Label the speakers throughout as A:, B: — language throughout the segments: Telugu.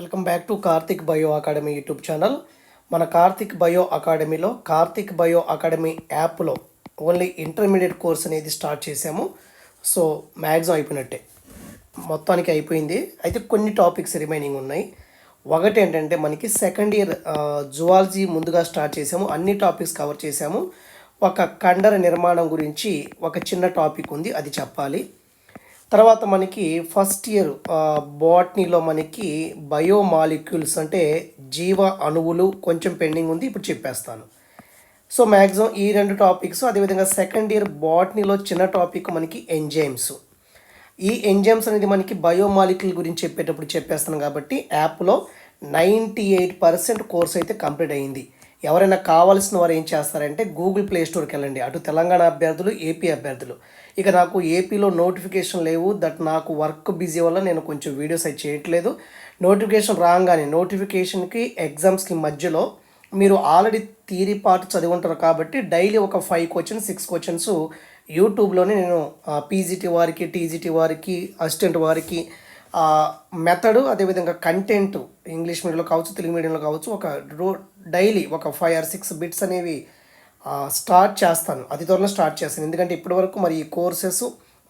A: Welcome back to Karthik bio academy YouTube channel. మన కార్తిక్ బయో అకాడమీలో కార్తిక్ బయో అకాడమీ యాప్లో ఓన్లీ ఇంటర్మీడియట్ కోర్స్ అనేది స్టార్ట్ చేసాము సో మ్యాక్సిమం అయిపోయినట్టే. మొత్తానికి అయిపోయింది. అయితే కొన్ని టాపిక్స్ రిమైనింగ్ ఉన్నాయి. ఒకటి ఏంటంటే మనకి సెకండ్ ఇయర్ జువాలజీ ముందుగా స్టార్ట్ చేసాము అన్ని టాపిక్స్ కవర్ చేసాము ఒక కండర నిర్మాణం గురించి ఒక చిన్న టాపిక్ ఉంది. అది చెప్పాలి. తర్వాత మనకి ఫస్ట్ ఇయర్ బాటనీలో మనకి బయోమాలిక్యూల్స్ అంటే జీవ అణువులు కొంచెం పెండింగ్ ఉంది ఇప్పుడు చెప్పేస్తాను. సో మ్యాక్సిమం ఈ రెండు టాపిక్స్ అదేవిధంగా సెకండ్ ఇయర్ బాటనీలో చిన్న టాపిక్ మనకి ఎంజైమ్స్ ఈ ఎంజైమ్స్ అనేది మనకి బయోమాలిక్యూల్ గురించి చెప్పేటప్పుడు చెప్పేస్తాను కాబట్టి యాప్లో నైంటీ ఎయిట్ పర్సెంట్ కోర్స్ అయితే కంప్లీట్ అయ్యింది ఎవరైనా కావాల్సిన వారు ఏం చేస్తారంటే గూగుల్ ప్లే స్టోర్కి వెళ్ళండి. అటు తెలంగాణ అభ్యర్థులు ఏపీ అభ్యర్థులు. ఇక నాకు ఏపీలో నోటిఫికేషన్ లేవు. దట్ నాకు వర్క్ బిజీ వల్ల నేను కొంచెం వీడియోస్ అయితే చేయట్లేదు. నోటిఫికేషన్ రాగానే నోటిఫికేషన్కి ఎగ్జామ్స్కి మధ్యలో మీరు ఆల్రెడీ థీరీ పార్ట్ చదివి ఉంటారు కాబట్టి డైలీ ఒక ఫైవ్ క్వశ్చన్స్ సిక్స్ క్వశ్చన్స్ యూట్యూబ్లోనే నేను పీజీటీ వారికి టీజీటీ వారికి అసిస్టెంట్ వారికి మెథడు అదేవిధంగా కంటెంట్ ఇంగ్లీష్ మీడియంలో కావచ్చు తెలుగు మీడియంలో కావచ్చు ఒక రో డైలీ ఒక ఫైవ్ ఆర్ సిక్స్ బిట్స్ అనేవి స్టార్ట్ చేస్తాను. అతి త్వరలో స్టార్ట్ చేస్తాను. ఎందుకంటే ఇప్పటి వరకు మరి ఈ కోర్సెస్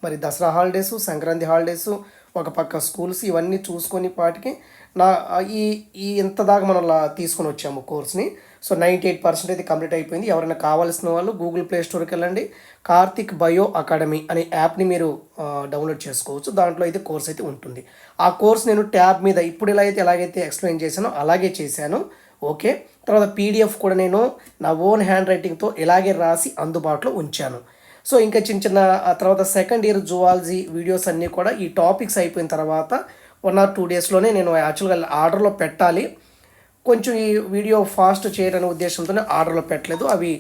A: మరి దసరా హాలిడేస్ సంక్రాంతి హాలిడేస్ ఒక పక్క స్కూల్స్ ఇవన్నీ చూసుకొని పాటికి నా ఈ ఈ ఇంత దాకా మనం తీసుకొని వచ్చాము కోర్స్ని. సో నైంటీ ఎయిట్ పర్సెంట్ అయితే కంప్లీట్ అయిపోయింది. ఎవరైనా కావాల్సిన వాళ్ళు గూగుల్ ప్లే స్టోర్కి వెళ్ళండి. కార్తిక్ బయో అకాడమీ అనే యాప్ని మీరు డౌన్లోడ్ చేసుకోవచ్చు. దాంట్లో అయితే కోర్స్ అయితే ఉంటుంది. ఆ కోర్స్ నేను ట్యాబ్ మీద ఇప్పుడు ఎలా అయితే ఎలాగైతే ఎక్స్ప్లెయిన్ చేశానో అలాగే చేశాను. ఓకే? తర్వాత పీడిఎఫ్ కూడా నేను నా ఓన్ హ్యాండ్ రైటింగ్తో ఇలాగే రాసి అందుబాటులో ఉంచాను. సో ఇంకా చిన్న చిన్న తర్వాత సెకండ్ ఇయర్ జువాలజీ వీడియోస్ అన్నీ కూడా ఈ టాపిక్స్ అయిపోయిన తర్వాత వన్ ఆర్ టూ డేస్లోనే నేను యాక్చువల్గా ఆర్డర్లో పెట్టాలి. కొంచెం ఈ వీడియో ఫాస్ట్ చేయడనే ఉద్దేశంతోనే ఆర్డర్లో పెట్టలేదు. అవి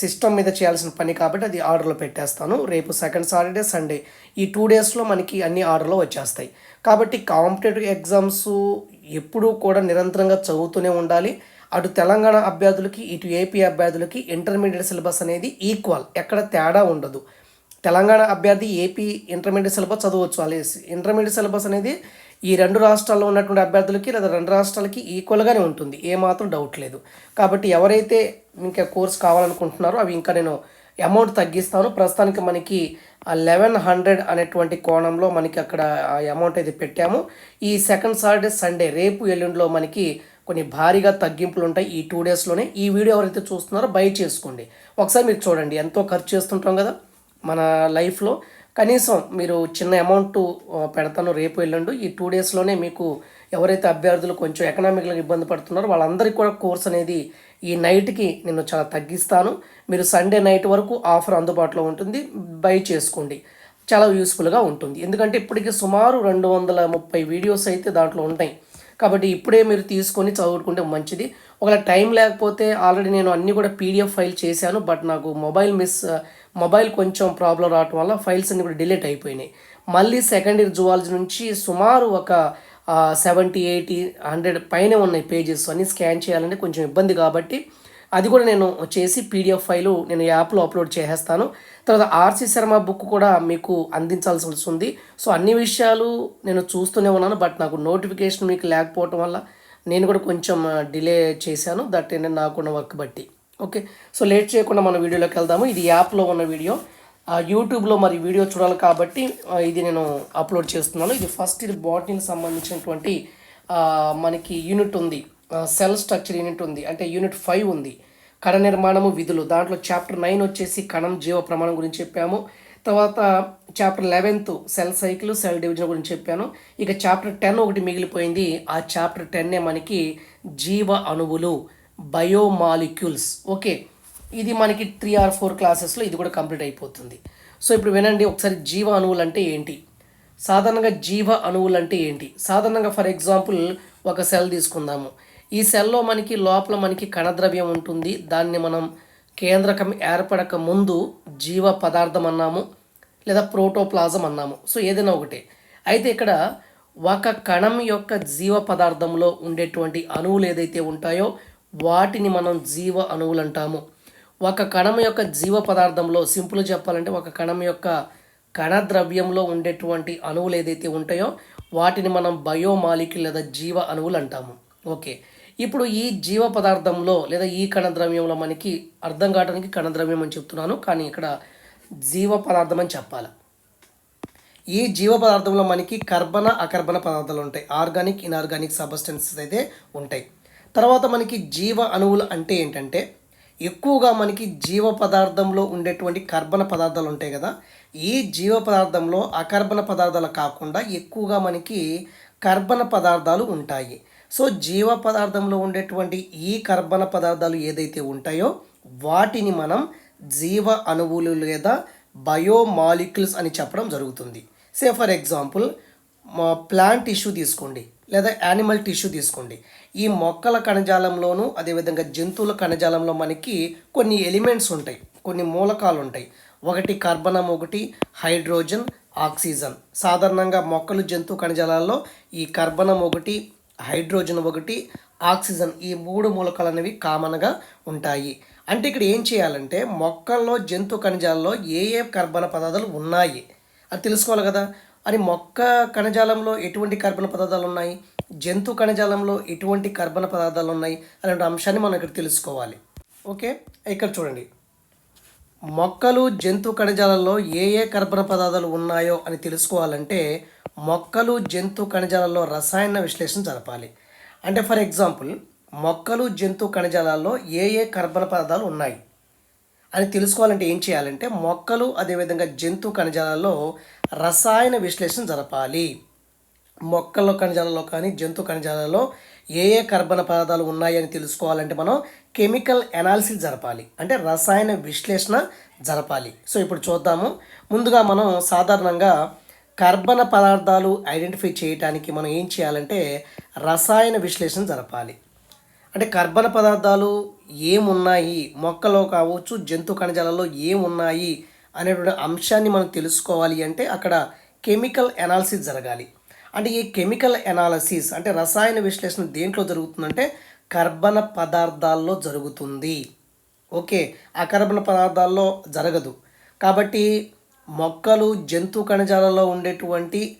A: సిస్టమ్ మీద చేయాల్సిన పని కాబట్టి అది ఆర్డర్లో పెట్టేస్తాను. రేపు సెకండ్ సాటర్డే సండే. ఈ టూ డేస్లో మనకి అన్ని ఆర్డర్లో వచ్చేస్తాయి. కాబట్టి కాంపిటేటివ్ ఎగ్జామ్స్ ఎప్పుడూ కూడా నిరంతరంగా చదువుతూనే ఉండాలి. అటు తెలంగాణ అభ్యర్థులకి ఇటు ఏపీ అభ్యర్థులకి ఇంటర్మీడియట్ సిలబస్ అనేది ఈక్వల్. ఎక్కడ తేడా ఉండదు. తెలంగాణ అభ్యర్థి ఏపీ ఇంటర్మీడియట్ సిలబస్ చదవచ్చు. అలాగే ఇంటర్మీడియట్ సిలబస్ అనేది ఈ రెండు రాష్ట్రాల్లో ఉన్నటువంటి అభ్యర్థులకి లేదా రెండు రాష్ట్రాలకి ఈక్వల్గానే ఉంటుంది. ఏమాత్రం డౌట్ లేదు. కాబట్టి ఎవరైతే ఇంకా కోర్స్ కావాలనుకుంటున్నారో అవి ఇంకా నేను అమౌంట్ తగ్గిస్తాను. ప్రస్తుతానికి మనకి లెవెన్ హండ్రెడ్ అనేటువంటి కోణంలో మనకి అక్కడ ఆ అమౌంట్ అయితే పెట్టాము. ఈ సెకండ్ సాటర్డే సండే రేపు ఎల్లుండిలో మనకి కొన్ని భారీగా తగ్గింపులు ఉంటాయి. ఈ టూ డేస్లోనే ఈ వీడియో ఎవరైతే చూస్తున్నారో బై చేసుకోండి. ఒకసారి మీరు చూడండి. ఎంతో ఖర్చు చేస్తుంటాం కదా మన లైఫ్లో కనీసం మీరు చిన్న అమౌంట్ పెడతాను రేపు ఎల్లుండి. ఈ టూ డేస్లోనే మీకు ఎవరైతే అభ్యర్థులు కొంచెం ఎకనామిక్గా ఇబ్బంది పడుతున్నారో వాళ్ళందరికీ కూడా కోర్స్ అనేది ఈ నైట్కి నేను చాలా తగ్గిస్తాను. మీరు సండే నైట్ వరకు ఆఫర్ అందుబాటులో ఉంటుంది. బై చేసుకోండి. చాలా యూస్ఫుల్గా ఉంటుంది. ఎందుకంటే ఇప్పటికి సుమారు రెండు వందల ముప్పై వీడియోస్ అయితే దాంట్లో ఉంటాయి కాబట్టి ఇప్పుడే మీరు తీసుకొని చదువుకుంటే మంచిది. ఒకవేళ టైం లేకపోతే ఆల్రెడీ నేను అన్నీ కూడా పీడిఎఫ్ ఫైల్ చేశాను. బట్ నాకు మొబైల్ మిస్ మొబైల్ కొంచెం ప్రాబ్లం రావటం వల్ల ఫైల్స్ అన్నీ కూడా డిలీట్ అయిపోయినాయి. మళ్ళీ సెకండ్ ఇయర్ జువాలజీ నుంచి సుమారు ఒక సెవెంటీ ఎయిటీ హండ్రెడ్ పైన ఉన్నాయి పేజెస్ అన్నీ స్కాన్ చేయాలంటే కొంచెం ఇబ్బంది కాబట్టి అది కూడా నేను చేసి పీడిఎఫ్ ఫైలు నేను యాప్లో అప్లోడ్ చేసేస్తాను. తర్వాత ఆర్సీ శర్మ బుక్ కూడా మీకు అందించాల్సి వస్తుంది. సో అన్ని విషయాలు నేను చూస్తూనే ఉన్నాను. బట్ నాకు నోటిఫికేషన్ మీకు లేకపోవటం వల్ల నేను కూడా కొంచెం డిలే చేశాను. దట్ ఏంటంటే నాకున్న వర్క్ బట్టి. ఓకే. సో లేట్ చేయకుండా మన వీడియోలోకి వెళ్దాము. ఇది యాప్లో ఉన్న వీడియో. యూట్యూబ్లో మరి వీడియో చూడాలి కాబట్టి ఇది నేను అప్లోడ్ చేస్తున్నాను. ఇది ఫస్ట్ ఇది బాటనీకి సంబంధించినటువంటి మనకి యూనిట్ ఉంది. సెల్ స్ట్రక్చర్ యూనిట్ ఉంది. అంటే యూనిట్ ఫైవ్ ఉంది. కణ నిర్మాణము విధులు. దాంట్లో చాప్టర్ నైన్ వచ్చేసి కణం జీవ ప్రమాణం గురించి చెప్పాము. తర్వాత chapter eleventh cell cycle cell division గురించి చెప్పాను. ఇక చాప్టర్ టెన్ ఒకటి మిగిలిపోయింది. ఆ చాప్టర్ టెన్నే మనకి జీవ అణువులు. బయోమాలిక్యూల్స్ ఓకే ఇది మనకి త్రీ ఆర్ ఫోర్ క్లాసెస్లో ఇది కూడా కంప్లీట్ అయిపోతుంది. సో ఇప్పుడు వినండి ఒకసారి జీవ అణువులు అంటే ఏంటి? సాధారణంగా జీవ అణువులు అంటే ఏంటి? సాధారణంగా ఫర్ ఎగ్జాంపుల్ ఒక సెల్ తీసుకుందాము. ఈ సెల్లో మనకి లోపల మనకి కణద్రవ్యం ఉంటుంది. దాన్ని మనం కేంద్రకం ఏర్పడక ముందు జీవ పదార్థం అన్నాము లేదా ప్రోటోప్లాజం అన్నాము. సో ఏదైనా ఒకటే. అయితే ఇక్కడ ఒక కణం యొక్క జీవ పదార్థంలో ఉండేటువంటి అణువులు ఏదైతే ఉంటాయో వాటిని మనం జీవ అణువులు అంటాము. ఒక కణం యొక్క జీవ పదార్థంలో సింపుల్ చెప్పాలంటే ఒక కణం యొక్క కణ ద్రవ్యంలో ఉండేటువంటి అణువులు ఏదైతే ఉంటాయో వాటిని మనం బయోమాలిక్యూల్ లేదా జీవ అణువులు అంటాము. ఓకే. ఇప్పుడు ఈ జీవ పదార్థంలో లేదా ఈ కణద్రవ్యంలో మనకి అర్థం కావడానికి కణద్రవ్యం అని చెప్తున్నాను. కానీ ఇక్కడ జీవ పదార్థం అని చెప్పాలి. ఈ జీవ పదార్థంలో మనకి కర్బన అకర్బన పదార్థాలు ఉంటాయి. ఆర్గానిక్ ఇన్ఆర్గానిక్ సబ్స్టెన్సెస్ అయితే ఉంటాయి. తర్వాత మనకి జీవ అణువులు అంటే ఏంటంటే ఎక్కువగా మనకి జీవ పదార్థంలో ఉండేటువంటి కర్బన పదార్థాలు ఉంటాయి కదా ఈ జీవ పదార్థంలో అకర్బన పదార్థాలు కాకుండా ఎక్కువగా మనకి కర్బన పదార్థాలు ఉంటాయి. సో జీవ పదార్థంలో ఉండేటువంటి ఈ కర్బన పదార్థాలు ఏదైతే ఉంటాయో వాటిని మనం జీవ అణువులు లేదా బయోమాలిక్యూల్స్ అని చెప్పడం జరుగుతుంది. Say for example plant tissue తీసుకోండి. లేదా యానిమల్ టిష్యూ తీసుకోండి. ఈ మొక్కల కణజాలంలోనూ అదేవిధంగా జంతువుల కణజాలంలో మనకి కొన్ని ఎలిమెంట్స్ ఉంటాయి. కొన్ని మూలకాలు ఉంటాయి ఒకటి కార్బనం ఒకటి హైడ్రోజన్ ఆక్సిజన్. సాధారణంగా మొక్కలు జంతు కణజాలాల్లో ఈ కార్బనం ఒకటి హైడ్రోజన్ ఒకటి ఆక్సిజన్ ఈ మూడు మూలకాలు అనేవి కామన్గా ఉంటాయి. అంటే ఇక్కడ ఏం చేయాలంటే మొక్కల్లో జంతు కణజాలలో ఏ ఏ కర్బన పదార్థాలు ఉన్నాయి? అది తెలుసుకోవాలి కదా. అని మొక్క కణజాలంలో ఎటువంటి కర్బన పదార్థాలు ఉన్నాయి? జంతు కణజాలంలో ఎటువంటి కర్బన పదార్థాలు ఉన్నాయి? అలాంటి అంశాన్ని మనం ఇక్కడ తెలుసుకోవాలి. ఓకే? ఇక్కడ చూడండి. మొక్కలు జంతు కణజాలంలో ఏ ఏ కర్బన పదార్థాలు ఉన్నాయో అని తెలుసుకోవాలంటే మొక్కలు జంతు కణజాలంలో రసాయన విశ్లేషణ జరపాలి. అంటే ఫర్ ఎగ్జాంపుల్ మొక్కలు జంతు కణజాలాల్లో ఏ ఏ కర్బన పదార్థాలు ఉన్నాయి? అని తెలుసుకోవాలంటే ఏం చేయాలంటే మొక్కలు అదేవిధంగా జంతు కణజాలాల్లో రసాయన విశ్లేషణ జరపాలి. మొక్కల కణజాలలో కానీ జంతు కణజాలలో ఏ ఏ కర్బన పదార్థాలు ఉన్నాయని తెలుసుకోవాలంటే మనం కెమికల్ ఎనాలిసిస్ జరపాలి. అంటే రసాయన విశ్లేషణ జరపాలి. సో ఇప్పుడు చూద్దాము. ముందుగా మనం సాధారణంగా కర్బన పదార్థాలు ఐడెంటిఫై చేయడానికి మనం ఏం చేయాలంటే రసాయన విశ్లేషణ జరపాలి. అంటే కర్బన పదార్థాలు ఏమున్నాయి? మొక్కలో కావచ్చు జంతు కణజాలలో ఏమున్నాయి? అనేటువంటి అంశాన్ని మనం తెలుసుకోవాలి అంటే అక్కడ కెమికల్ ఎనాలిసిస్ జరగాలి. అంటే ఈ కెమికల్ ఎనాలిసిస్ అంటే రసాయన విశ్లేషణ దేంట్లో జరుగుతుందంటే కర్బన పదార్థాల్లో జరుగుతుంది. ఓకే అకర్బన పదార్థాల్లో జరగదు. కాబట్టి మొక్కలు జంతు కణజాలలో ఉండేటువంటి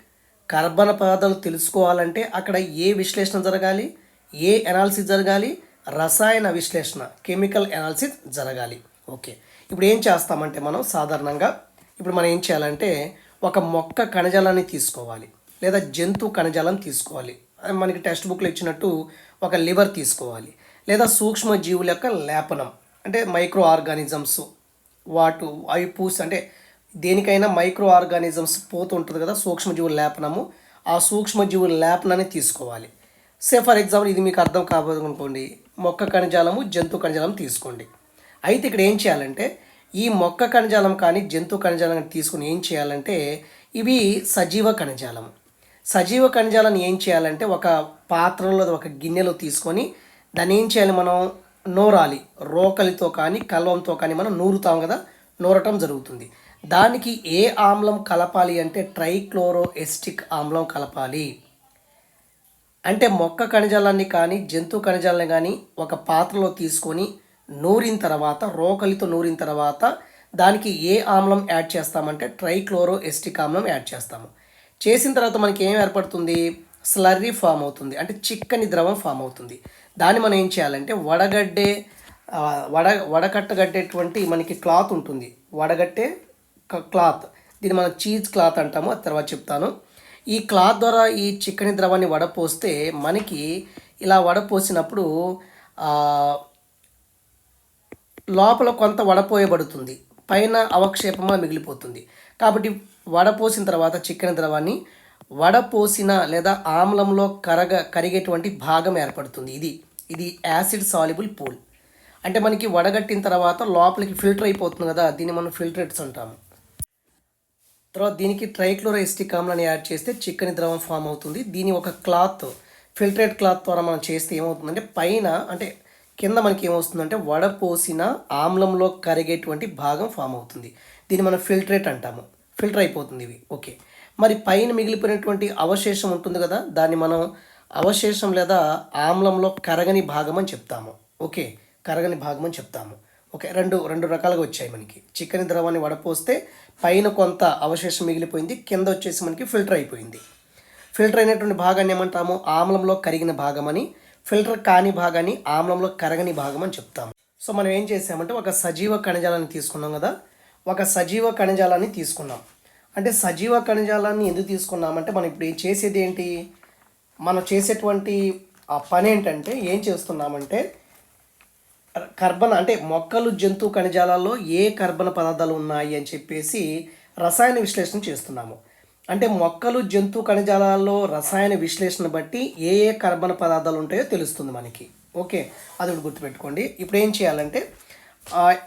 A: కర్బన పదార్థాలు తెలుసుకోవాలంటే అక్కడ ఏ విశ్లేషణ జరగాలి? ఏ ఎనాలిసిస్ జరగాలి? రసాయన విశ్లేషణ కెమికల్ ఎనాలిసిస్ జరగాలి. ఓకే. ఇప్పుడు ఏం చేస్తామంటే మనం సాధారణంగా ఇప్పుడు మనం ఏం చేయాలంటే ఒక మొక్క కణజాలాన్ని తీసుకోవాలి. లేదా జంతు కణజాలం తీసుకోవాలి. మనకి టెక్స్ట్ బుక్లో ఇచ్చినట్టు ఒక లివర్ తీసుకోవాలి. లేదా సూక్ష్మ జీవుల యొక్క లేపనం. అంటే మైక్రో ఆర్గానిజమ్స్ వాటు అవి పూసి అంటే దేనికైనా మైక్రో ఆర్గానిజమ్స్ పోతుంటుంది కదా సూక్ష్మజీవుల లేపనము. ఆ సూక్ష్మజీవుల లేపనాన్ని తీసుకోవాలి. సే ఫర్ ఎగ్జాంపుల్ ఇది మీకు అర్థం కాబోదనుకోండి మొక్క కణజాలము జంతు కణజాలం తీసుకోండి. అయితే ఇక్కడ ఏం చేయాలంటే ఈ మొక్క కణజాలం కానీ జంతు కణజాలం తీసుకుని ఏం చేయాలంటే ఇవి సజీవ కణజాలం. సజీవ కణజాలం ఏం చేయాలంటే ఒక పాత్రలో ఒక గిన్నెలో తీసుకొని దాన్ని ఏం చేయాలి మనం? నూరాలి. రోకలితో కానీ కల్వంతో కానీ మనం నూరుతాం కదా? నూరటం జరుగుతుంది. దానికి ఏ ఆమ్లం కలపాలి అంటే ట్రైక్లోరో ఎస్టిక్ ఆమ్లం కలపాలి. అంటే మొక్క కణజాలాన్ని కానీ జంతు కణజాలని కానీ ఒక పాత్రలో తీసుకొని నూరిన తర్వాత రోకలితో నూరిన తర్వాత దానికి ఏ ఆమ్లం యాడ్ చేస్తామంటే ట్రైక్లోరో ఎస్టిక్ ఆమ్లం యాడ్ చేస్తాము. చేసిన తర్వాత మనకి ఏం ఏర్పడుతుంది? స్లర్రీ ఫామ్ అవుతుంది. అంటే చిక్కని ద్రవం ఫామ్ అవుతుంది. దాన్ని మనం ఏం చేయాలంటే వడగడ్డే వడ వడకట్టగట్టేటువంటి మనకి క్లాత్ ఉంటుంది. వడగట్టే క్లాత్. దీన్ని మనం చీజ్ క్లాత్ అంటాము. ఆ తర్వాత చెప్తాను. ఈ క్లాత్ ద్వారా ఈ చిక్కని ద్రవాన్ని వడపోస్తే మనకి ఇలా వడపోసినప్పుడు లోపల కొంత వడపోయబడుతుంది. పైన అవక్షేపంగా మిగిలిపోతుంది. కాబట్టి వడపోసిన తర్వాత చికెన్ ద్రవాన్ని వడపోసిన లేదా ఆమ్లంలో కరగ కరిగేటువంటి భాగం ఏర్పడుతుంది. ఇది ఇది యాసిడ్ సాల్యుబుల్ పూల్. అంటే మనకి వడగట్టిన తర్వాత లోపలికి ఫిల్టర్ అయిపోతుంది కదా దీన్ని మనం ఫిల్టరేట్స్ అంటాము. తర్వాత దీనికి ట్రైక్లోరైస్టిక్ ఆమ్లాన్ని యాడ్ చేస్తే చిక్కని ద్రవం ఫామ్ అవుతుంది. దీని ఒక క్లాత్ ఫిల్టరేట్ క్లాత్ ద్వారా మనం చేస్తే ఏమవుతుందంటే పైన అంటే కింద మనకి ఏమొస్తుందంటే వడపోసిన ఆమ్లంలో కరిగేటువంటి భాగం ఫామ్ అవుతుంది. దీన్ని మనం ఫిల్టరేట్ అంటాము. ఫిల్టర్ అయిపోతుంది ఇవి. ఓకే. మరి పైన మిగిలిపోయినటువంటి అవశేషం ఉంటుంది కదా దాన్ని మనం అవశేషం లేదా ఆమ్లంలో కరగని భాగం అని చెప్తాము. ఓకే. కరగని భాగం అని చెప్తాము. ఓకే. రెండు రెండు రకాలుగా వచ్చాయి మనకి. చికెన్ ద్రవాన్ని వడపోస్తే పైన కొంత అవశేషం మిగిలిపోయింది కింద వచ్చేసి మనకి ఫిల్టర్ అయిపోయింది. ఫిల్టర్ అయినటువంటి భాగాన్ని ఏమంటాము? ఆమ్లంలో కరిగిన భాగం అని ఫిల్టర్ కాని భాగాన్ని ఆమ్లంలో కరగని భాగం అని చెప్తాము సో మనం ఏం చేసామంటే ఒక సజీవ కణజాలాన్ని తీసుకున్నాం కదా ఒక సజీవ కణజాలాన్ని తీసుకున్నాం. అంటే సజీవ కణజాలాన్ని ఎందుకు తీసుకున్నామంటే మనం ఇప్పుడు ఏం చేసేది ఏంటి? మనం చేసేటువంటి ఆ పని ఏంటంటే ఏం చేస్తున్నామంటే కర్బన అంటే మొక్కలు జంతు కణజాలాల్లో ఏ కర్బన పదార్థాలు ఉన్నాయి అని చెప్పేసి రసాయన విశ్లేషణ చేస్తున్నాము. అంటే మొక్కలు జంతు కణజాలాల్లో రసాయన విశ్లేషణ బట్టి ఏ ఏ కర్బన పదార్థాలు ఉంటాయో తెలుస్తుంది మనకి. ఓకే అది ఒకటి గుర్తుపెట్టుకోండి. ఇప్పుడు ఏం చేయాలంటే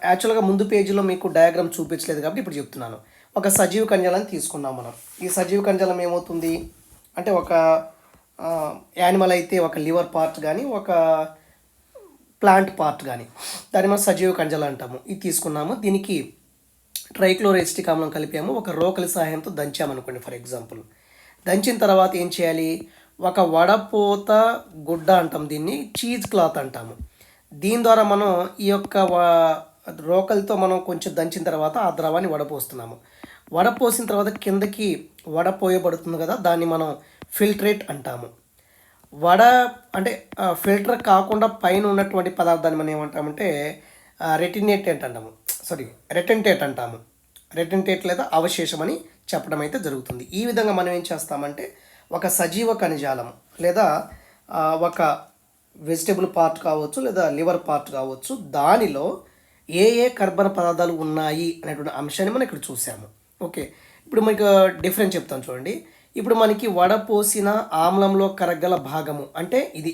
A: యాక్చువల్గా ముందు పేజీలో మీకు డయాగ్రామ్ చూపించలేదు కాబట్టి ఇప్పుడు చెప్తున్నాను. ఒక సజీవ కణజాలాన్ని తీసుకున్నాం మనం. ఈ సజీవ కణజాలం ఏమవుతుంది? అంటే ఒక యానిమల్ అయితే ఒక లివర్ పార్ట్ కానీ ఒక ప్లాంట్ పార్ట్ కానీ దాన్ని మనం సజీవ కణజాలం అంటాము. ఇది తీసుకున్నాము. దీనికి ట్రైక్లోరెస్టిక్ ఆమ్లం కలిపాము. ఒక రోకలి సహాయంతో దంచామనుకోండి ఫర్ ఎగ్జాంపుల్. దంచిన తర్వాత ఏం చేయాలి? ఒక వడపోత గుడ్డ అంటాం దీన్ని చీజ్ క్లాత్ అంటాము. దీని ద్వారా మనం ఈ యొక్క రోకలితో మనం కొంచెం దంచిన తర్వాత ఆ ద్రవాన్ని వడపోస్తున్నాము. వడపోసిన తర్వాత కిందకి వడపోయబడుతుంది కదా దాన్ని మనం ఫిల్ట్రేట్ అంటాము. వడ అంటే ఫిల్టర్ కాకుండా పైన ఉన్నటువంటి పదార్థాన్ని మనం ఏమంటామంటే రెటినేటెంట్ అంటాము. సారీ రెటెంటేట్ అంటాము. రెటెంటేట్ లేదా అవశేషం అని చెప్పడం అయితే జరుగుతుంది. ఈ విధంగా మనం ఏం చేస్తామంటే ఒక సజీవ కణజాలం లేదా ఒక వెజిటబుల్ పార్ట్ కావచ్చు లేదా లివర్ పార్ట్ కావచ్చు దానిలో ఏ ఏ కర్బన పదార్థాలు ఉన్నాయి అనేటువంటి అంశాన్ని మనం ఇక్కడ చూసాము ఓకే. ఇప్పుడు మీకు డిఫరెన్స్ చెప్తాను చూడండి. ఇప్పుడు మనకి వడపోసిన ఆమ్లంలో కరగల భాగము అంటే ఇది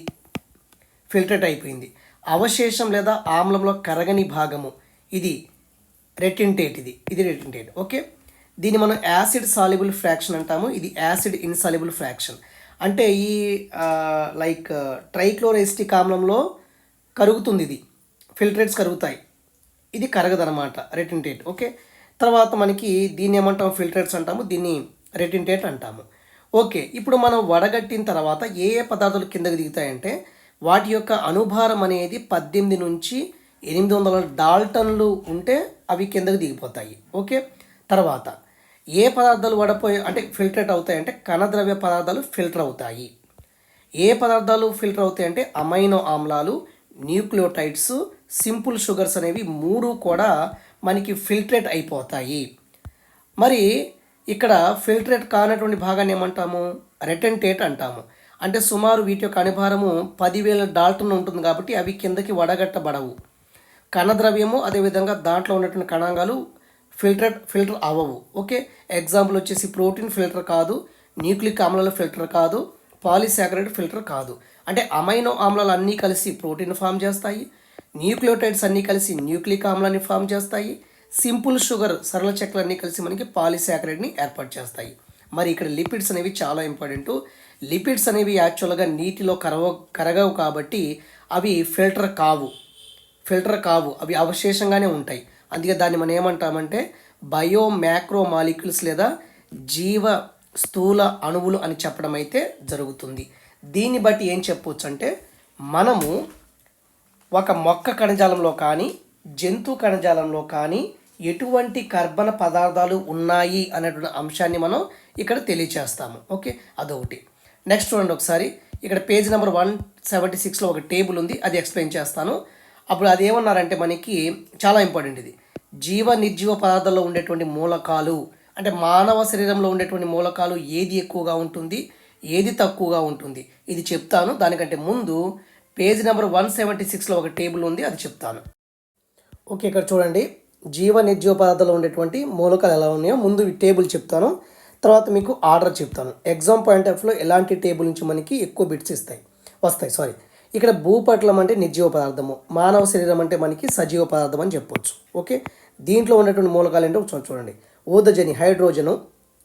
A: ఫిల్టరేట్ అయిపోయింది. అవశేషం లేదా ఆమ్లంలో కరగని భాగము ఇది రెటింటేట్ ఇది ఇది రెటింటేట్ ఓకే దీన్ని మనం యాసిడ్ సాల్యుబుల్ ఫ్రాక్షన్ అంటాము. ఇది యాసిడ్ ఇన్సాల్యుబుల్ ఫ్రాక్షన్ అంటే ఈ లైక్ ట్రైక్లోరెస్టిక్ ఆమ్లంలో కరుగుతుంది ఇది. ఫిల్టరేట్స్ కరుగుతాయి. ఇది కరగదనమాట రెటింటేట్ ఓకే తర్వాత మనకి దీన్ని ఏమంటాము ఫిల్టరేట్స్ అంటాము. దీన్ని రెటింటేట్ అంటాము. ఓకే ఇప్పుడు మనం వడగట్టిన తర్వాత ఏ ఏ పదార్థాలు కిందకి దిగుతాయంటే వాటి యొక్క అనుభారం అనేది పద్దెనిమిది నుంచి ఎనిమిది వందల డాల్టన్లు ఉంటే అవి కిందకి దిగిపోతాయి. ఓకే? తర్వాత ఏ పదార్థాలు వడపోయి అంటే ఫిల్టరేట్ అవుతాయి అంటే కణద్రవ్య పదార్థాలు ఫిల్టర్ అవుతాయి. ఏ పదార్థాలు ఫిల్టర్ అవుతాయి అంటే అమైనో ఆమ్లాలు న్యూక్లియోటైడ్స్ సింపుల్ షుగర్స్ అనేవి మూడు కూడా మనకి ఫిల్టరేట్ అయిపోతాయి. మరి ఇక్కడ ఫిల్టరేట్ కానటువంటి భాగాన్ని ఏమంటాము? రెటెంటేట్ అంటాము. అంటే సుమారు వీటి యొక్క అనుభారము పదివేల డాల్టన్ ఉంటుంది కాబట్టి అవి కిందకి వడగట్టబడవు. కణద్రవ్యము అదేవిధంగా దాంట్లో ఉన్నటువంటి కణాంగాలు ఫిల్టర్ ఫిల్టర్ అవ్వవు. ఓకే? ఎగ్జాంపుల్ వచ్చేసి ప్రోటీన్ ఫిల్టర్ కాదు న్యూక్లిక్ ఆమ్లాల ఫిల్టర్ కాదు పాలిసాకరైడ్ ఫిల్టర్ కాదు. అంటే అమైనో ఆమ్లాలు అన్నీ కలిసి ప్రోటీన్ ఫామ్ చేస్తాయి న్యూక్లియోటైడ్స్ అన్నీ కలిసి న్యూక్లిక్ ఆమ్లాన్ని ఫామ్ చేస్తాయి సింపుల్ షుగర్ సరళ చక్రాలు అన్నీ కలిసి మనకి పాలిసాకరైడ్ని ఏర్పాటు చేస్తాయి. మరి ఇక్కడ లిపిడ్స్ అనేవి చాలా ఇంపార్టెంట్. లిపిడ్స్ అనేవి యాక్చువల్గా నీటిలో కరవ కరగవు కాబట్టి అవి ఫిల్టర్ కావు. ఫిల్టర్ కావు అవి అవశేషంగానే ఉంటాయి. అందుకే దాన్ని మనం ఏమంటామంటే బయో మ్యాక్రో మాలిక్యూల్స్ లేదా జీవ స్థూల అణువులు అని చెప్పడం అయితే జరుగుతుంది. దీన్ని బట్టి ఏం చెప్పవచ్చు అంటే మనము ఒక మొక్క కణజాలంలో కానీ జంతు కణజాలంలో కానీ ఎటువంటి కర్బన పదార్థాలు ఉన్నాయి అనేటువంటి అంశాన్ని మనం ఇక్కడ తెలియచేస్తాము. ఓకే? అదొకటి. నెక్స్ట్ చూడండి ఒకసారి. ఇక్కడ పేజ్ నెంబర్ వన్ సెవెంటీ సిక్స్లో ఒక టేబుల్ ఉంది. అది ఎక్స్ప్లెయిన్ చేస్తాను. అప్పుడు అది ఏమన్నారంటే మనకి చాలా ఇంపార్టెంట్ ఇది. జీవ నిర్జీవ పదార్థాల్లో ఉండేటువంటి మూలకాలు అంటే మానవ శరీరంలో ఉండేటువంటి మూలకాలు ఏది ఎక్కువగా ఉంటుంది ఏది తక్కువగా ఉంటుంది? ఇది చెప్తాను. దానికంటే ముందు పేజ్ నెంబర్ వన్ సెవెంటీ సిక్స్లో ఒక టేబుల్ ఉంది అది చెప్తాను. ఓకే ఇక్కడ చూడండి. జీవ నిర్జీవ పదార్థాలు ఉండేటువంటి మూలకాలు ఎలా ఉన్నాయో ముందు ఈ టేబుల్ చెప్తాను. తర్వాత మీకు ఆర్డర్ చెప్తాను. ఎగ్జామ్ పాయింట్ ఆఫ్లో ఎలాంటి టేబుల్ నుంచి మనకి ఎక్కువ బిట్స్ ఇస్తాయి వస్తాయి సారీ ఇక్కడ భూపటలం అంటే నిర్జీవ పదార్థము. మానవ శరీరం అంటే మనకి సజీవ పదార్థం అని చెప్పొచ్చు. ఓకే? దీంట్లో ఉన్నటువంటి మూలకాలు ఏంటో ఒకసారి చూడండి. ఊదజని hydrogen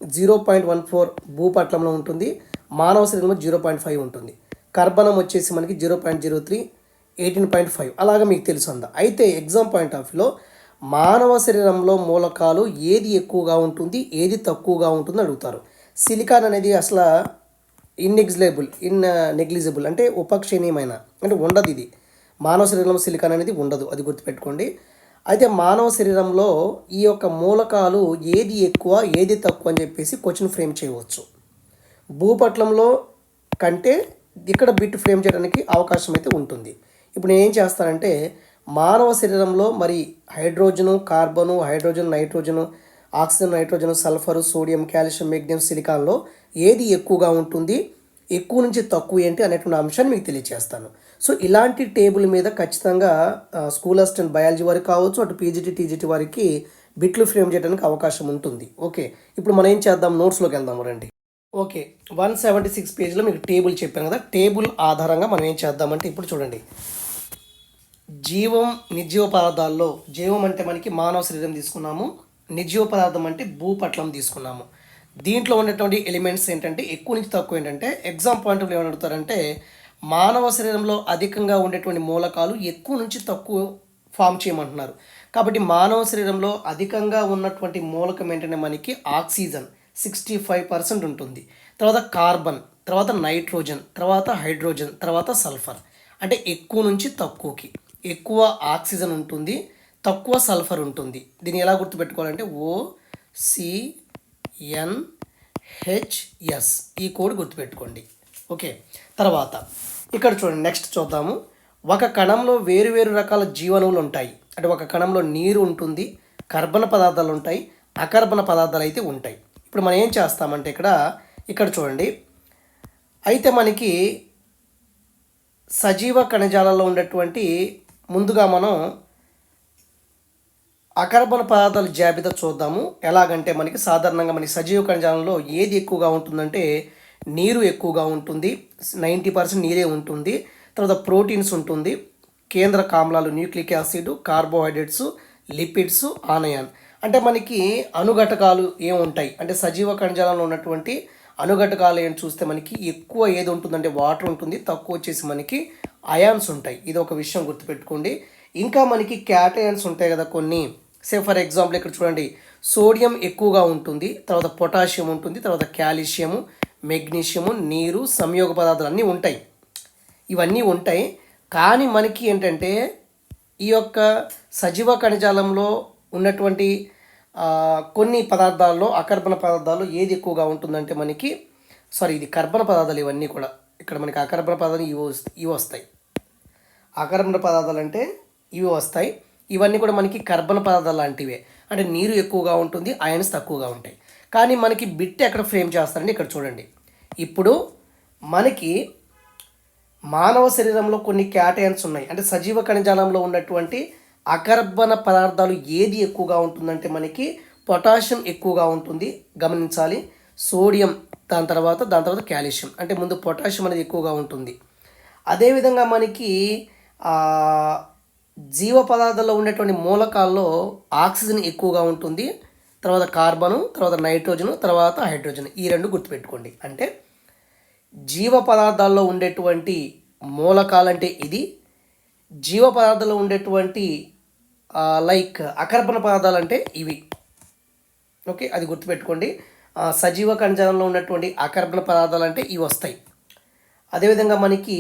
A: zero point one four భూపట్లంలో ఉంటుంది. మానవ శరీరంలో జీరో పాయింట్ ఫైవ్ ఉంటుంది. కర్బనం వచ్చేసి మనకి zero point zero three eighteen point five. అలాగా మీకు తెలుసు అంద. అయితే ఎగ్జామ్ పాయింట్ ఆఫ్ వ్యూలో మానవ శరీరంలో మూలకాలు ఏది ఎక్కువగా ఉంటుంది ఏది తక్కువగా ఉంటుంది అడుగుతారు. సిలికాన్ అనేది అసలు ఇన్నెగ్జిలేబుల్ ఇన్ నెగ్లిజిబుల్ అంటే ఉపక్షణీయమైన అంటే ఉండదు ఇది. మానవ శరీరంలో సిలికాన్ అనేది ఉండదు అది గుర్తుపెట్టుకోండి. అయితే మానవ శరీరంలో ఈ యొక్క మూలకాలు ఏది ఎక్కువ ఏది తక్కువ అని చెప్పేసి క్వశ్చన్ ఫ్రేమ్ చేయవచ్చు. భూపట్లంలో కంటే ఇక్కడ బిట్ ఫ్రేమ్ చేయడానికి అవకాశం అయితే ఉంటుంది. ఇప్పుడు నేను ఏం చేస్తానంటే మానవ శరీరంలో మరి hydrogen carbon hydrogen nitrogen oxygen nitrogen sulphur sodium calcium magnesium సిలికాన్లో ఏది ఎక్కువగా ఉంటుంది ఎక్కువ నుంచి తక్కువ ఏంటి అనేటువంటి అంశాన్ని మీకు తెలియజేస్తాను సో ఇలాంటి టేబుల్ మీద ఖచ్చితంగా స్కూల్ అసిస్టెంట్ బయాలజీ వారికి కావచ్చు అటు పీజీటీ టీజీటీ వారికి బిట్లు ఫ్రేమ్ చేయడానికి అవకాశం ఉంటుంది. ఓకే ఇప్పుడు మనం ఏం చేద్దాం? నోట్స్లోకి వెళ్దాం రండి. ఓకే వన్ సెవెంటీ సిక్స్ పేజ్లో మీకు టేబుల్ చెప్పాను కదా. టేబుల్ ఆధారంగా మనం ఏం చేద్దామంటే ఇప్పుడు చూడండి. జీవం నిర్జీవ పదార్థాల్లో జీవం అంటే మనకి మానవ శరీరం తీసుకున్నాము. నిర్జీవ పదార్థం అంటే భూపట్లం తీసుకున్నాము. దీంట్లో ఉన్నటువంటి ఎలిమెంట్స్ ఏంటంటే ఎక్కువ నుంచి తక్కువ ఏంటంటే ఎగ్జామ్ పాయింట్ ఆఫ్ ఏమని అడుగుతారంటే మానవ శరీరంలో అధికంగా ఉండేటువంటి మూలకాలు ఎక్కువ నుంచి తక్కువ ఫామ్ చేయమంటున్నారు. కాబట్టి మానవ శరీరంలో అధికంగా ఉన్నటువంటి మూలకం ఏంటంటే మనకి ఆక్సిజన్ సిక్స్టీ ఫైవ్ పర్సెంట్ ఉంటుంది. తర్వాత కార్బన్ తర్వాత నైట్రోజన్ తర్వాత హైడ్రోజన్ తర్వాత సల్ఫర్. అంటే ఎక్కువ నుంచి తక్కువకి. ఎక్కువ ఆక్సిజన్ ఉంటుంది తక్కువ సల్ఫర్ ఉంటుంది. దీన్ని ఎలా గుర్తుపెట్టుకోవాలంటే O C N H S ఈ కోడ్ గుర్తుపెట్టుకోండి. ఓకే. తర్వాత ఇక్కడ చూడండి నెక్స్ట్ చూద్దాము. ఒక కణంలో వేరు వేరు రకాల జీవనువులు ఉంటాయి. అంటే ఒక కణంలో నీరు ఉంటుంది కర్బన పదార్థాలు ఉంటాయి అకర్బన పదార్థాలు అయితే ఉంటాయి. ఇప్పుడు మనం ఏం చేస్తామంటే ఇక్కడ ఇక్కడ చూడండి. అయితే మనకి సజీవ కణజాలాల్లో ఉండేటువంటి ముందుగా మనం అకర్బన పదార్థాల జాబితా చూద్దాము. ఎలాగంటే మనకి సాధారణంగా మనకి సజీవ కణజాలంలో ఏది ఎక్కువగా ఉంటుందంటే నీరు ఎక్కువగా ఉంటుంది. నైంటీ పర్సెంట్ నీరే ఉంటుంది. తర్వాత ప్రోటీన్స్ ఉంటుంది. కేంద్ర కామ్లాలు nucleic acid carbohydrates lipids anion. అంటే మనకి అనుఘటకాలు ఏముంటాయి? అంటే సజీవ కణజాలంలో ఉన్నటువంటి అనుఘటకాలు ఏం చూస్తే మనకి ఎక్కువ ఏది ఉంటుందంటే వాటర్ ఉంటుంది. తక్కువ వచ్చేసి మనకి అయాన్స్ ఉంటాయి. ఇది ఒక విషయం గుర్తుపెట్టుకోండి. ఇంకా మనకి క్యాటయాన్స్ ఉంటాయి కదా కొన్ని. సే ఫర్ ఎగ్జాంపుల్ ఇక్కడ చూడండి సోడియం ఎక్కువగా ఉంటుంది తర్వాత పొటాషియం ఉంటుంది తర్వాత కాల్షియము మెగ్నీషియము నీరు సంయోగ పదార్థాలు అన్నీ ఉంటాయి. ఇవన్నీ ఉంటాయి. కానీ మనకి ఏంటంటే ఈ యొక్క సజీవ కణజాలంలో ఉన్నటువంటి కొన్ని పదార్థాల్లో అకర్బన పదార్థాలు ఏది ఎక్కువగా ఉంటుందంటే మనకి సారీ ఇది కర్బన పదార్థాలు ఇవన్నీ కూడా. ఇక్కడ మనకి అకర్బన పదార్థాలు ఇవి ఇవి వస్తాయి. అకర్బన పదార్థాలు అంటే ఇవి వస్తాయి. ఇవన్నీ కూడా మనకి కర్బన పదార్థాలు లాంటివే. అంటే నీరు ఎక్కువగా ఉంటుంది అయన్స్ తక్కువగా ఉంటాయి. కానీ మనకి బిట్ ఎక్కడ ఫ్రేమ్ చేస్తారంటే ఇక్కడ చూడండి. ఇప్పుడు మనకి మానవ శరీరంలో కొన్ని క్యాటయన్స్ ఉన్నాయి. అంటే సజీవ కణజాలంలో ఉన్నటువంటి అకర్బన పదార్థాలు ఏది ఎక్కువగా ఉంటుందంటే మనకి పొటాషియం ఎక్కువగా ఉంటుంది. గమనించాలి. సోడియం దాని తర్వాత దాని తర్వాత కాల్షియం. అంటే ముందు పొటాషియం అనేది ఎక్కువగా ఉంటుంది. అదేవిధంగా మనకి జీవ పదార్థాల్లో ఉండేటువంటి మూలకాల్లో ఆక్సిజన్ ఎక్కువగా ఉంటుంది. తర్వాత కార్బను తర్వాత నైట్రోజన్ తర్వాత హైడ్రోజన్. ఈ రెండు గుర్తుపెట్టుకోండి. అంటే జీవ పదార్థాల్లో ఉండేటువంటి మూలకాలంటే ఇది. జీవ పదార్థాల్లో ఉండేటువంటి లైక్ అకర్బన పదార్థాలు అంటే ఇవి. ఓకే? అది గుర్తుపెట్టుకోండి. సజీవ కణజాలంలో ఉన్నటువంటి అకర్బన పదార్థాలు అంటే ఇవి వస్తాయి. అదేవిధంగా మనకి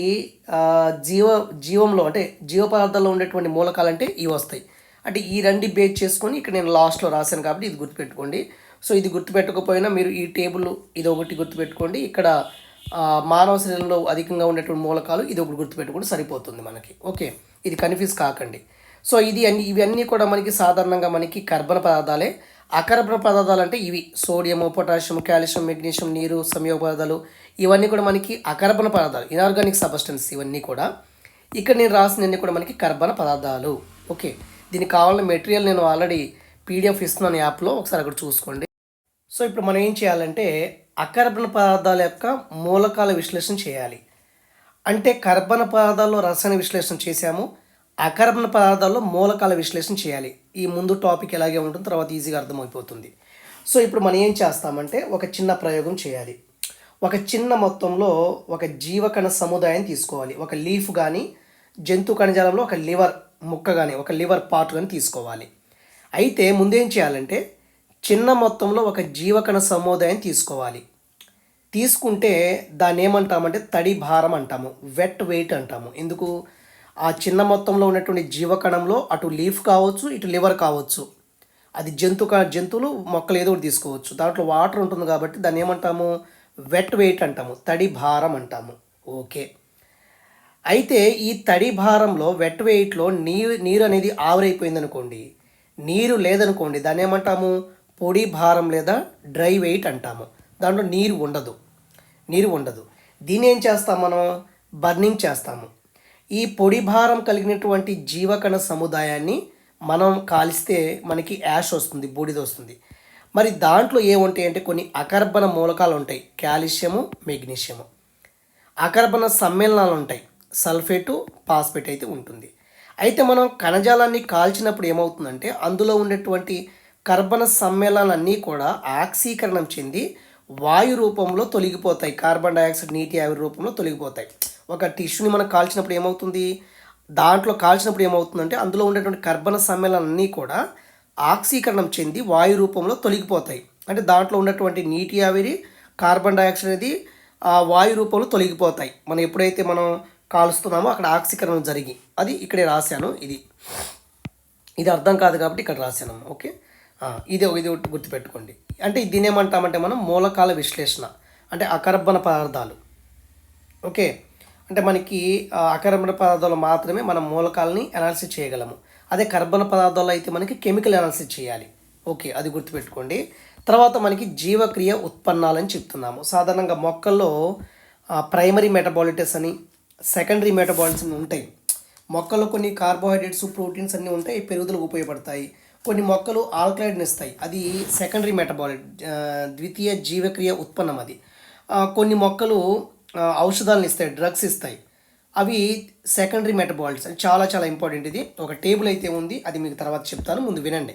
A: జీవ జీవంలో అంటే జీవ పదార్థాల్లో ఉండేటువంటి మూలకాలు అంటే ఇవి వస్తాయి. అంటే ఈ రెండు బేస్ చేసుకొని ఇక్కడ నేను లాస్ట్లో రాశాను కాబట్టి ఇది గుర్తుపెట్టుకోండి. సో ఇది గుర్తుపెట్టకపోయినా మీరు ఈ టేబుల్ ఇది ఒకటి గుర్తుపెట్టుకోండి. ఇక్కడ మానవ శరీరంలో అధికంగా ఉండేటువంటి మూలకాలు ఇది ఒకటి గుర్తుపెట్టుకుంటే సరిపోతుంది మనకి. ఓకే? ఇది కన్ఫ్యూజ్ కాకండి. సో ఇది అన్ని ఇవన్నీ కూడా మనకి సాధారణంగా మనకి కర్బన పదార్థాలే. అకర్బన పదార్థాలు అంటే ఇవి. సోడియము పొటాషియం కాల్షియం మెగ్నీషియం నీరు సంయోగ పదార్థాలు. ఇవన్నీ కూడా మనకి అకర్బన పదార్థాలు. ఇనార్గానిక్ సబ్స్టెన్స్ ఇవన్నీ కూడా. ఇక్కడ నేను రాసినవన్నీ కూడా మనకి కర్బన పదార్థాలు. ఓకే. దీనికి కావాలన్న మెటీరియల్ నేను ఆల్రెడీ పీడిఎఫ్ ఇస్తున్నాను యాప్లో. ఒకసారి అక్కడ చూసుకోండి. సో ఇప్పుడు మనం ఏం చేయాలంటే అకర్బన పదార్థాల యొక్క మూలకాల విశ్లేషణ చేయాలి. అంటే కర్బన పదార్థాల్లో రసాయన విశ్లేషణ చేశాము. అకర్బన పదార్థాల్లో మూలకాల విశ్లేషణ చేయాలి. ఈ ముందు టాపిక్ ఎలాగే ఉంటుంది తర్వాత ఈజీగా అర్థమైపోతుంది. సో ఇప్పుడు మనం ఏం చేస్తామంటే ఒక చిన్న ప్రయోగం చేయాలి. ఒక చిన్న మొత్తంలో ఒక జీవకణ సముదాయం తీసుకోవాలి. ఒక లీఫ్ కానీ జంతు కణజాలంలో ఒక లివర్ ముక్క కానీ ఒక లివర్ పార్ట్ కానీ తీసుకోవాలి. అయితే ముందేం చేయాలంటే చిన్న మొత్తంలో ఒక జీవకణ సముదాయం తీసుకోవాలి. తీసుకుంటే దాన్ని ఏమంటామంటే తడి భారం అంటాము. వెట్ వెయిట్ అంటాము. ఎందుకు? ఆ చిన్న మొత్తంలో ఉన్నటువంటి జీవకణంలో అటు లీఫ్ కావచ్చు ఇటు లివర్ కావచ్చు. అది జంతు జంతువులు మొక్కలు ఏదో ఒకటి తీసుకోవచ్చు. దాంట్లో వాటర్ ఉంటుంది కాబట్టి దాన్ని ఏమంటాము? వెట్ వెయిట్ అంటాము. తడి భారం అంటాము. ఓకే. అయితే ఈ తడి భారంలో వెట్ వెయిట్లో నీరు నీరు అనేది ఆవిరైపోయింది అనుకోండి నీరు లేదనుకోండి దాన్ని ఏమంటాము? పొడి భారం లేదా డ్రై వెయిట్ అంటాము. దాంట్లో నీరు ఉండదు. నీరు ఉండదు. దీన్ని ఏం చేస్తాం మనం? బర్నింగ్ చేస్తాము. ఈ పొడి భారం కలిగినటువంటి జీవకణ సముదాయాన్ని మనం కాలిస్తే మనకి యాష్ వస్తుంది బూడిద వస్తుంది. మరి దాంట్లో ఏముంటాయి అంటే కొన్ని అకర్బన మూలకాలు ఉంటాయి కాల్షియము మెగ్నీషియము. అకర్బన సమ్మేళనాలు ఉంటాయి సల్ఫేటు పాస్పేట్ అయితే ఉంటుంది. అయితే మనం కణజాలాన్ని కాల్చినప్పుడు ఏమవుతుందంటే అందులో ఉండేటువంటి కర్బన సమ్మేళనాలన్నీ కూడా ఆక్సీకరణం చెంది వాయు రూపంలో తొలగిపోతాయి కార్బన్ డైఆక్సైడ్ నీటి ఆవిరి రూపంలో తొలగిపోతాయి. ఒక టిష్యూని మనం కాల్చినప్పుడు ఏమవుతుంది? దాంట్లో కాల్చినప్పుడు ఏమవుతుందంటే అందులో ఉండేటువంటి కర్బన సమ్మేళనన్నీ కూడా ఆక్సీకరణం చెంది వాయు రూపంలో తొలగిపోతాయి. అంటే దాంట్లో ఉన్నటువంటి నీటి ఆవిరి కార్బన్ డైఆక్సైడ్ అనేది ఆ వాయు రూపంలో తొలగిపోతాయి. మనం ఎప్పుడైతే మనం కాలుస్తున్నామో అక్కడ ఆక్సీకరణం జరిగి అది ఇక్కడే రాశాను ఇది. ఇది అర్థం కాదు కాబట్టి ఇక్కడ రాశాను ఓకే? ఇది ఇది ఒకటి గుర్తుపెట్టుకోండి. అంటే దీని ఏమంటామంటే మనం మూలకాల విశ్లేషణ అంటే అకర్బన పదార్థాలు ఓకే? అంటే మనకి అకర్మణ అకర్బన పదార్థాలు మాత్రమే మనం మూలకాలని అనాలిసిస్ చేయగలము. అదే కర్బన పదార్థాలు అయితే మనకి కెమికల్ అనాలిసిస్ చేయాలి. ఓకే అది గుర్తుపెట్టుకోండి. తర్వాత మనకి జీవక్రియ ఉత్పన్నాలని చెప్తున్నాము. సాధారణంగా మొక్కల్లో ప్రైమరీ మెటబాలిటిస్ అని సెకండరీ మెటబాలిట్స్ అని ఉంటాయి. మొక్కల్లో కొన్ని కార్బోహైడ్రేట్స్ ప్రోటీన్స్ అన్నీ ఉంటాయి పెరుగుదలకు ఉపయోగపడతాయి. కొన్ని మొక్కలు ఆల్కలైడ్ని ఇస్తాయి. అది సెకండరీ మెటబాలిట్ ద్వితీయ జీవక్రియ ఉత్పన్నం అది. కొన్ని మొక్కలు ఔషధాలను ఇస్తాయి డ్రగ్స్ ఇస్తాయి. అవి సెకండరీ మెటబాలిట్స్ అని చాలా చాలా ఇంపార్టెంట్ ఇది. ఒక టేబుల్ అయితే ఉంది అది మీకు తర్వాత చెప్తాను. ముందు వినండి.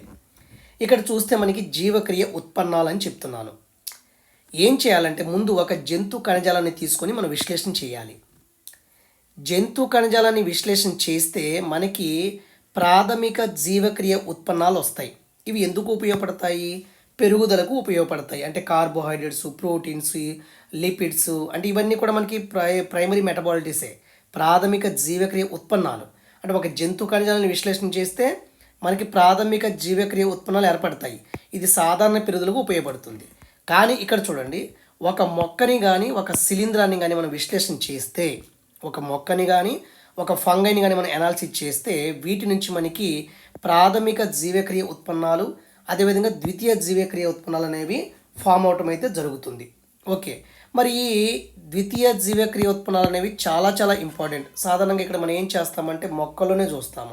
A: ఇక్కడ చూస్తే మనకి జీవక్రియ ఉత్పన్నాలని చెప్తున్నాను. ఏం చేయాలంటే ముందు ఒక జంతు కణజాలాన్ని తీసుకొని మనం విశ్లేషణ చేయాలి. జంతు కణజాలాన్ని విశ్లేషణ చేస్తే మనకి ప్రాథమిక జీవక్రియ ఉత్పన్నాలు వస్తాయి. ఇవి ఎందుకు ఉపయోగపడతాయి? పెరుగుదలకు ఉపయోగపడతాయి. అంటే కార్బోహైడ్రేట్స్ ప్రోటీన్స్ లిపిడ్స్ అంటే ఇవన్నీ కూడా మనకి ప్రై ప్రైమరీ మెటబాలిటీసే. ప్రాథమిక జీవక్రియ ఉత్పన్నాలు. అంటే ఒక జంతు ఖనిజాలను విశ్లేషణ చేస్తే మనకి ప్రాథమిక జీవక్రియ ఉత్పన్నాలు ఏర్పడతాయి. ఇది సాధారణ పెరుగుదలకు ఉపయోగపడుతుంది. కానీ ఇక్కడ చూడండి ఒక మొక్కని కానీ ఒక శిలీంధ్రాన్ని కానీ మనం విశ్లేషణ చేస్తే ఒక మొక్కని కానీ ఒక ఫంగైని కానీ మనం అనాలిసిస్ చేస్తే వీటి నుంచి మనకి ప్రాథమిక జీవక్రియ ఉత్పన్నాలు అదేవిధంగా ద్వితీయ జీవక్రియ ఉత్పన్నాలు అనేవి ఫామ్ అవటం అయితే జరుగుతుంది. ఓకే. మరి ఈ ద్వితీయ జీవక్రియ ఉత్పన్నాలు అనేవి చాలా చాలా ఇంపార్టెంట్. సాధారణంగా ఇక్కడ మనం ఏం చేస్తామంటే మొక్కల్లోనే చూస్తాము.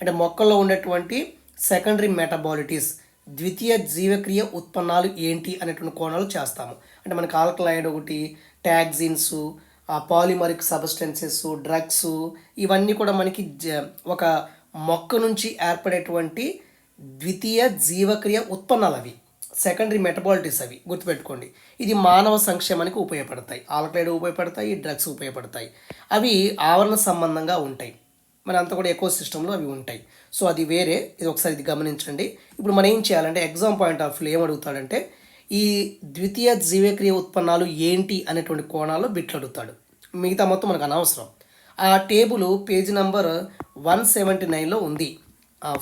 A: అంటే మొక్కల్లో ఉండేటువంటి సెకండరీ మెటబాలిటీస్ ద్వితీయ జీవక్రియ ఉత్పన్నాలు ఏంటి అనేటువంటి కోణాలు చేస్తాము. అంటే మనకి ఆల్కలైడ్ ఒకటి ట్యాగ్జిన్స్ ఆ పాలిమరిక్ సబ్స్టెన్సెస్ డ్రగ్స్ ఇవన్నీ కూడా మనకి జ- ఒక మొక్క నుంచి ఏర్పడేటువంటి ద్వితీయ జీవక్రియ ఉత్పన్నాలు అవి సెకండరీ మెటబాలిటీస్ అవి గుర్తుపెట్టుకోండి. ఇది మానవ సంక్షేమానికి ఉపయోగపడతాయి. ఆల్కలైడ్ ఉపయోగపడతాయి డ్రగ్స్ ఉపయోగపడతాయి. అవి ఆవరణ సంబంధంగా ఉంటాయి. మన అంతా కూడా ఎకో సిస్టంలో అవి ఉంటాయి. సో అది వేరే. ఇది ఒకసారి ఇది గమనించండి. ఇప్పుడు మనం ఏం చేయాలంటే ఎగ్జామ్ పాయింట్ ఆఫ్ వ్యూ ఏమడుగుతాడంటే అడుగుతాడంటే ఈ ద్వితీయ జీవక్రియ ఉత్పన్నాలు ఏంటి అనేటువంటి కోణాల్లో బిట్లు అడుగుతాడు. మిగతా మొత్తం మనకు అనవసరం. ఆ table page number one seventy నైన్లో ఉంది.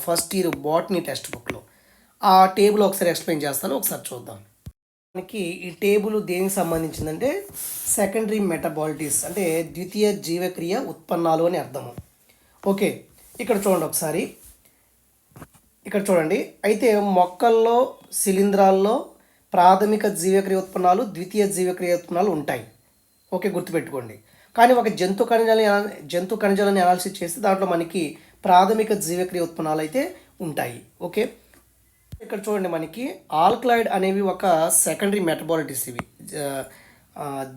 A: ఫస్ట్ ఇయర్ బాటనీ టెక్స్ట్ బుక్లో ఆ టేబుల్ ఒకసారి ఎక్స్ప్లెయిన్ చేస్తాను ఒకసారి చూద్దాం. మనకి ఈ టేబుల్ దేనికి సంబంధించిందంటే సెకండరీ మెటబాలిటీస్ అంటే ద్వితీయ జీవక్రియ ఉత్పన్నాలు అని అర్థము. ఓకే ఇక్కడ చూడండి ఒకసారి. ఇక్కడ చూడండి. అయితే మొక్కల్లో శిలీంధ్రాల్లో ప్రాథమిక జీవక్రియ ఉత్పన్నాలు ద్వితీయ జీవక్రియ ఉత్పన్నాలు ఉంటాయి. ఓకే గుర్తుపెట్టుకోండి. కానీ ఒక జంతు కణజాలని జంతు కణజాలని అనాలిసిస్ చేస్తే దాంట్లో మనకి ప్రాథమిక జీవక్రియ ఉత్పన్నాలు అయితే ఉంటాయి. ఓకే? ఇక్కడ చూడండి మనకి ఆల్క్లాయిడ్ అనేవి ఒక సెకండరీ మెటబాలిటీస్ ఇవి.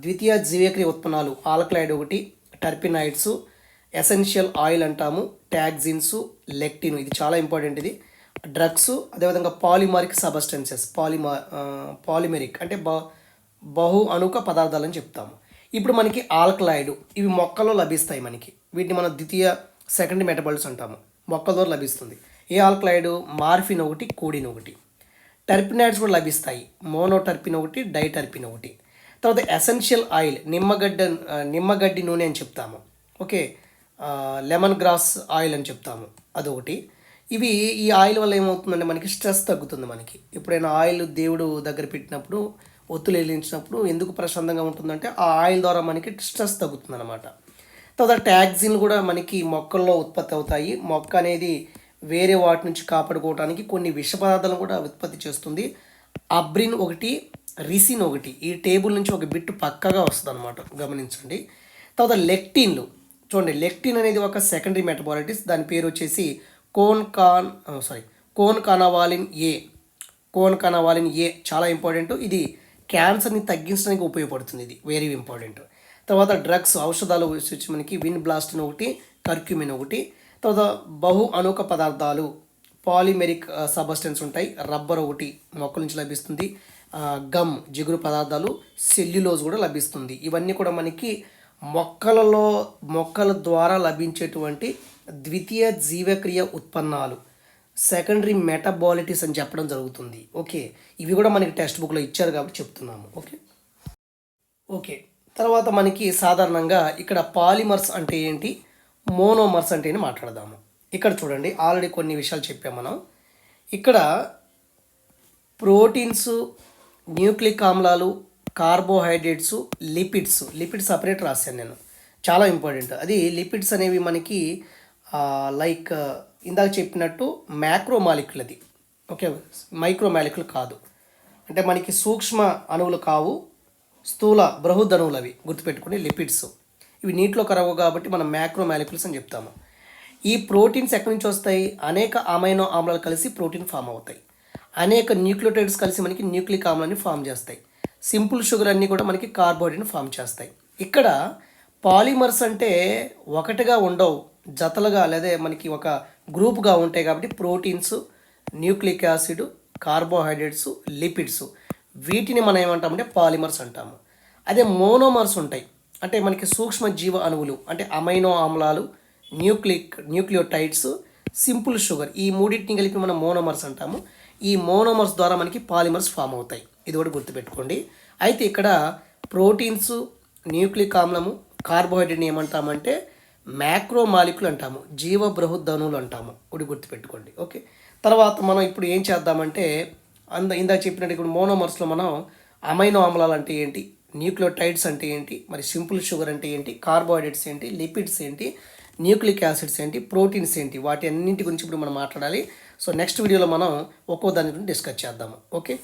A: ద్వితీయ జీవక్రియ ఉత్పన్నాలు ఆల్క్లైడ్ ఒకటి టర్పినాయిడ్స్ ఎసెన్షియల్ ఆయిల్ అంటాము ట్యాగ్జిన్స్ లెక్టిన్. ఇది చాలా ఇంపార్టెంట్ ఇది. డ్రగ్స్ అదేవిధంగా పాలిమరిక్ సబస్టెన్సెస్ పాలిమా పాలిమెరిక్ అంటే బ బహు అణుక పదార్థాలు అని చెప్తాము. ఇప్పుడు మనకి ఆల్కలాయిడ్ ఇవి మొక్కల్లో లభిస్తాయి మనకి. వీటిని మనం ద్వితీయ సెకండ్ మెటబాలిట్స్ అంటాము. మొక్క ద్వారా లభిస్తుంది. ఏ ఆల్కలాయిడ్ మార్ఫిన్ ఒకటి కోడిన్ ఒకటి. టర్పినాయిడ్స్ కూడా లభిస్తాయి. మోనోటర్పిన్ ఒకటి డైటర్పిన్ ఒకటి. తర్వాత ఎసెన్షియల్ ఆయిల్ నిమ్మగడ్డ నిమ్మగడ్డి నూనె అని చెప్తాము. ఓకే? లెమన్ గ్రాస్ ఆయిల్ అని చెప్తాము. అదొకటి. ఇవి ఈ ఆయిల్ వల్ల ఏమవుతుందంటే మనకి స్ట్రెస్ తగ్గుతుంది మనకి. ఎప్పుడైనా ఆయిల్ దేవుడు దగ్గర పెట్టినప్పుడు ఒత్తులు వెలిగించినప్పుడు ఎందుకు ప్రశాంతంగా ఉంటుందంటే ఆ ఆయిల్ ద్వారా మనకి స్ట్రెస్ తగ్గుతుంది అనమాట తర్వాత ట్యాక్సిన్ కూడా మనకి మొక్కల్లో ఉత్పత్తి అవుతాయి. మొక్క అనేది వేరే వాటి నుంచి కాపాడుకోవడానికి కొన్ని విష పదార్థాలను కూడా ఉత్పత్తి చేస్తుంది. అబ్రిన్ ఒకటి రిసిన్ ఒకటి ఈ టేబుల్ నుంచి ఒక బిట్ పక్కగా వస్తుంది అనమాట గమనించండి. తర్వాత లెక్టిన్లు. చూడండి లెక్టిన్ అనేది ఒక సెకండరీ మెటబాలిటిస్. దాని పేరు వచ్చేసి con con sorry concanavalin A. Concanavalin A చాలా ఇంపార్టెంట్. ఇది క్యాన్సర్ని తగ్గించడానికి ఉపయోగపడుతుంది. ఇది వెరీ ఇంపార్టెంట్ తర్వాత డ్రగ్స్ ఔషధాలు వచ్చి మనకి విన్ బ్లాస్టిన్ ఒకటి కర్క్యూమిన్ ఒకటి. తర్వాత బహు అణుక పదార్థాలు పాలిమెరిక్ సబస్టెన్స్ ఉంటాయి రబ్బర్ ఒకటి మొక్కల నుంచి లభిస్తుంది. గమ్ జిగురు పదార్థాలు సెల్యులోజ్ కూడా లభిస్తుంది. ఇవన్నీ కూడా మనకి మొక్కలలో మొక్కల ద్వారా లభించేటువంటి ద్వితీయ జీవక్రియ ఉత్పన్నాలు. సెకండరీ మెటబాలిటీస్ అని చెప్పడం జరుగుతుంది. ఓకే. ఇవి కూడా మనకి టెక్స్ట్ బుక్లో ఇచ్చారు కాబట్టి చెప్తున్నాము. ఓకే. ఓకే. తర్వాత మనకి సాధారణంగా ఇక్కడ పాలిమర్స్ అంటే ఏంటి? మోనోమర్స్ అంటే ఏంటి మాట్లాడదాము. ఇక్కడ చూడండి ఆల్రెడీ కొన్ని విషయాలు చెప్పాం మనం. ఇక్కడ ప్రోటీన్స్ న్యూక్లిక్ ఆమ్లాలు కార్బోహైడ్రేట్స్ లిపిడ్స్. లిపిడ్స్ సపరేట్ రాశాను నేను. చాలా ఇంపార్టెంట్. అది లిపిడ్స్ అనేవి మనకి లైక్ ఇందాక చెప్పినట్టు మ్యాక్రో మాలిక్యుల్ అది ఓకే మైక్రో మాలిక్యుల్ కాదు. అంటే మనకి సూక్ష్మ అణువులు కావు స్థూల బృహద్ అవి గుర్తుపెట్టుకుని లిపిడ్స్. ఇవి నీటిలో కరవు కాబట్టి మనం మ్యాక్రో మాలిక్యుల్స్ అని చెప్తాము. ఈ ప్రోటీన్స్ ఎక్కడి నుంచి వస్తాయి? అనేక అమైనో ఆమ్లాలు కలిసి ప్రోటీన్ ఫామ్ అవుతాయి. అనేక న్యూక్లియోటైడ్స్ కలిసి మనకి న్యూక్లిక్ ఆమ్లాన్ని ఫామ్ చేస్తాయి. సింపుల్ షుగర్ అన్నీ కూడా మనకి కార్బోహైడ్రేట్ని ఫామ్ చేస్తాయి. ఇక్కడ పాలిమర్స్ అంటే ఒకటిగా ఉండవు జతలుగా లేదా మనకి ఒక గ్రూప్గా ఉంటాయి కాబట్టి proteins nucleic acid carbohydrates lipids. వీటిని మనం ఏమంటామంటే పాలిమర్స్ అంటాము. అదే మోనోమర్స్ ఉంటాయి. అంటే మనకి సూక్ష్మ జీవ అణువులు అంటే అమైనో ఆమ్లాలు న్యూక్లిక్ న్యూక్లియోటైడ్స్ సింపుల్ షుగర్ ఈ మూడింటిని కలిపి మనం మోనోమర్స్ అంటాము. ఈ మోనోమర్స్ ద్వారా మనకి పాలిమర్స్ ఫామ్ అవుతాయి. ఇది కూడా గుర్తుపెట్టుకోండి. అయితే ఇక్కడ ప్రోటీన్స్ న్యూక్లిక్ ఆమ్లము కార్బోహైడ్రేట్ని ఏమంటామంటే మ్యాక్రో మాలిక్యులు అంటాము. జీవ బృహద్దనువులు అంటాము. ఒకటి గుర్తుపెట్టుకోండి. ఓకే. తర్వాత మనం ఇప్పుడు ఏం చేద్దామంటే అంద ఇందాక చెప్పినట్టు ఇప్పుడు మోనోమర్స్లో మనం అమైనో ఆమ్లాలు అంటే ఏంటి? న్యూక్లియోటైడ్స్ అంటే ఏంటి? మరి సింపుల్ షుగర్ అంటే ఏంటి? కార్బోహైడ్రేట్స్ ఏంటి? లిపిడ్స్ ఏంటి? న్యూక్లిక్ యాసిడ్స్ ఏంటి? ప్రోటీన్స్ ఏంటి? వాటి అన్నింటి గురించి ఇప్పుడు మనం మాట్లాడాలి. సో నెక్స్ట్ వీడియోలో మనం ఒక్కో దాని గురించి డిస్కస్ చేద్దాము. ఓకే?